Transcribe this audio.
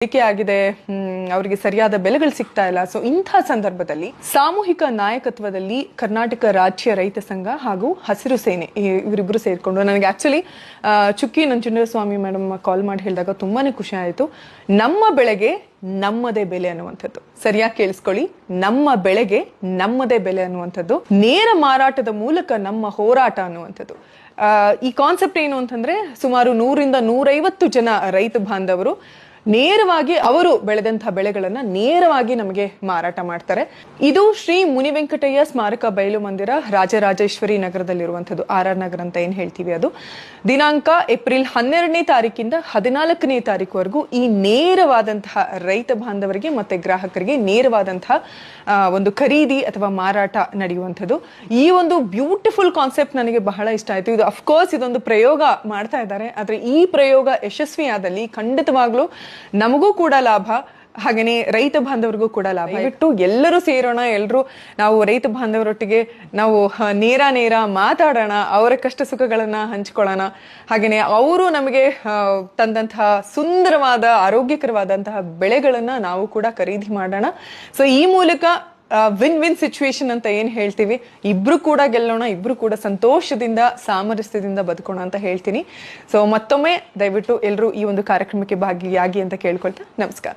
ಬೇಡಿಕೆ ಆಗಿದೆ? ಅವರಿಗೆ ಸರಿಯಾದ ಬೆಲೆಗಳು ಸಿಗ್ತಾ ಇಲ್ಲ. ಸೊ ಇಂಥ ಸಂದರ್ಭದಲ್ಲಿ ಸಾಮೂಹಿಕ ನಾಯಕತ್ವದಲ್ಲಿ ಕರ್ನಾಟಕ ರಾಜ್ಯ ರೈತ ಸಂಘ ಹಾಗೂ ಹಸಿರು ಸೇನೆ ಈ- ಸೇರಿಕೊಂಡು ನನಗೆ ಆಕ್ಚುಲಿ ಚುಕ್ಕಿ ನಂಜುಂಡಸ್ವಾಮಿ ಮೇಡಮ್ ಕಾಲ್ ಮಾಡಿ ಹೇಳಿದಾಗ ತುಂಬಾನೇ ಖುಷಿ ಆಯಿತು. ನಮ್ಮ ಬೆಳೆಗೆ ನಮ್ಮದೇ ಬೆಲೆ ಅನ್ನುವಂಥದ್ದು. ಸರಿಯಾಗಿ ಕೇಳಿಸ್ಕೊಳ್ಳಿ. ನಮ್ಮ ಬೆಳೆಗೆ ನಮ್ಮದೇ ಬೆಲೆ ಅನ್ನುವಂಥದ್ದು. ನೇರ ಮಾರಾಟದ ಮೂಲಕ ನಮ್ಮ ಹೋರಾಟ ಅನ್ನುವಂಥದ್ದು. ಈ ಕಾನ್ಸೆಪ್ಟ್ ಏನು ಅಂತಂದ್ರೆ ಸುಮಾರು ನೂರಿಂದ ನೂರೈವತ್ತು ಜನ ರೈತ ಬಾಂಧವರು ನೇರವಾಗಿ ಅವರು ಬೆಳೆದಂತಹ ಬೆಳೆಗಳನ್ನ ನೇರವಾಗಿ ನಮಗೆ ಮಾರಾಟ ಮಾಡ್ತಾರೆ. ಇದು ಶ್ರೀ ಮುನಿ ವೆಂಕಟಯ್ಯ ಸ್ಮಾರಕ ಬಯಲು ಮಂದಿರ ರಾಜರಾಜೇಶ್ವರಿ ನಗರದಲ್ಲಿರುವಂಥದ್ದು. ಆರ್ ಆರ್ ನಗರ ಅಂತ ಏನ್ ಹೇಳ್ತೀವಿ ಅದು. ದಿನಾಂಕ ಏಪ್ರಿಲ್ ಹನ್ನೆರಡನೇ ತಾರೀಕಿಂದ ಹದಿನಾಲ್ಕನೇ ತಾರೀಕುವರೆಗೂ ಈ ನೇರವಾದಂತಹ ರೈತ ಬಾಂಧವರಿಗೆ ಮತ್ತೆ ಗ್ರಾಹಕರಿಗೆ ನೇರವಾದಂತಹ ಒಂದು ಖರೀದಿ ಅಥವಾ ಮಾರಾಟ ನಡೆಯುವಂಥದ್ದು. ಈ ಒಂದು ಬ್ಯೂಟಿಫುಲ್ ಕಾನ್ಸೆಪ್ಟ್ ನನಗೆ ಬಹಳ ಇಷ್ಟ ಆಯ್ತು. ಇದು ಅಫ್ಕೋರ್ಸ್ ಇದೊಂದು ಪ್ರಯೋಗ ಮಾಡ್ತಾ ಇದ್ದಾರೆ. ಆದರೆ ಈ ಪ್ರಯೋಗ ಯಶಸ್ವಿಯಾದಲ್ಲಿ, ಖಂಡಿತವಾಗ್ಲೂ ನಮಗೂ ಕೂಡ ಲಾಭ, ಹಾಗೇನೆ ರೈತ ಬಾಂಧವರಿಗೂ ಕೂಡ ಲಾಭ. ಬಿಟ್ಟು ಎಲ್ಲರೂ ಸೇರೋಣ ಎಲ್ಲರೂ ನಾವು ರೈತ ಬಾಂಧವರೊಟ್ಟಿಗೆ ನಾವು ನೇರ ನೇರ ಮಾತಾಡೋಣ, ಅವರ ಕಷ್ಟ ಸುಖಗಳನ್ನ ಹಂಚ್ಕೊಳ್ಳೋಣ. ಹಾಗೇನೆ ಅವರು ನಮಗೆ ತಂದಂತಹ ಸುಂದರವಾದ, ಆರೋಗ್ಯಕರವಾದಂತಹ ಬೆಳೆಗಳನ್ನ ನಾವು ಕೂಡ ಖರೀದಿ ಮಾಡೋಣ. ಸೊ ಈ ಮೂಲಕ ವಿನ್ ವಿನ್ ಸಿಚುವೇಶನ್ ಅಂತ ಏನ್ ಹೇಳ್ತೀವಿ? ಇಬ್ರು ಕೂಡ ಗೆಲ್ಲೋಣ, ಇಬ್ರು ಕೂಡ ಸಂತೋಷದಿಂದ, ಸಾಮರಸ್ಯದಿಂದ ಬದುಕೋಣ ಅಂತ ಹೇಳ್ತೀನಿ. ಸೊ ಮತ್ತೊಮ್ಮೆ ದಯವಿಟ್ಟು ಎಲ್ಲರೂ ಈ ಒಂದು ಕಾರ್ಯಕ್ರಮಕ್ಕೆ ಭಾಗಿಯಾಗಿ ಅಂತ ಕೇಳ್ಕೊಳ್ತಾ ನಮಸ್ಕಾರ.